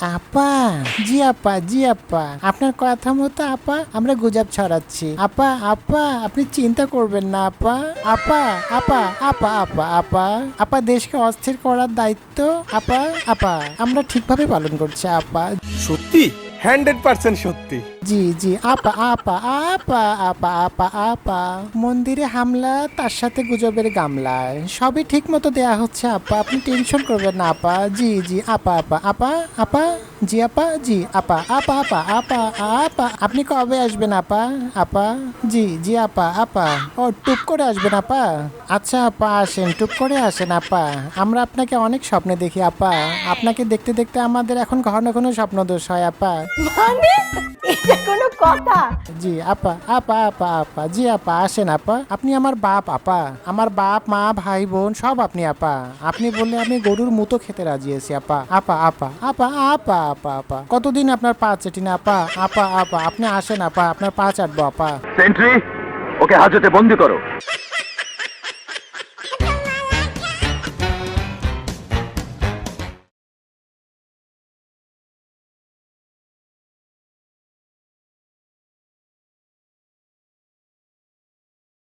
আপা? জি আপা জি আপা। আপনার কথা মতো আপা আমরা গুজব ছড়াচ্ছি। আপা আপা আপনি চিন্তা করবেন না আপা। আপা আপা আপা আপা আপা। আপা দেশকে অস্থির করার দায়িত্ব আপা আপা। আমরা ঠিকভাবে পালন করছি আপা। সত্যি? হান্ড্রেড পার্সেন্ট সত্যি। জি জি, আপা আপা আপা আপা আপা আপা। মন্দিরে হামলা, তার সাথে গুজবের গামলায়। সবই ঠিক মতো দেয়া হচ্ছে, আপা। আপনি টেনশন করবেন না, আপা। জি জি, আপা আপা আপা আপা। জি আপা জি, আপা আপা আপা আপা আপা। আপনি কবে আসবেন, আপা? আপা, জি জি, আপা আপা। ও টুপ করে আসবেন, আপা? আচ্ছা আপা, আসেন টুপ করে আসেন, আপা। আমরা আপনাকে অনেক স্বপ্নে দেখি, আপা। আপনাকে দেখতে দেখতে আমাদের এখন ঘন ঘন স্বপ্ন দোষ হয়, আপা। মানে? এটা কোনো কথা? জি আপা আপা আপা আপা জি আপা আসেন আপা। আপনি আমার বাপ আপা। আমার বাপ মা ভাই বোন সব আপনি আপা। আপনি বললে আমি গরুর মতো খেতে রাজি আছি আপা। আপা আপা আপা আপা আপা আপা। কতদিন আপনার পা চেটি না আপা? আপা আপা আপনি আসেন আপা। আপনার পা চাটবো আপা। সেন্ট্রি ওকে হাজতে বন্দি করো।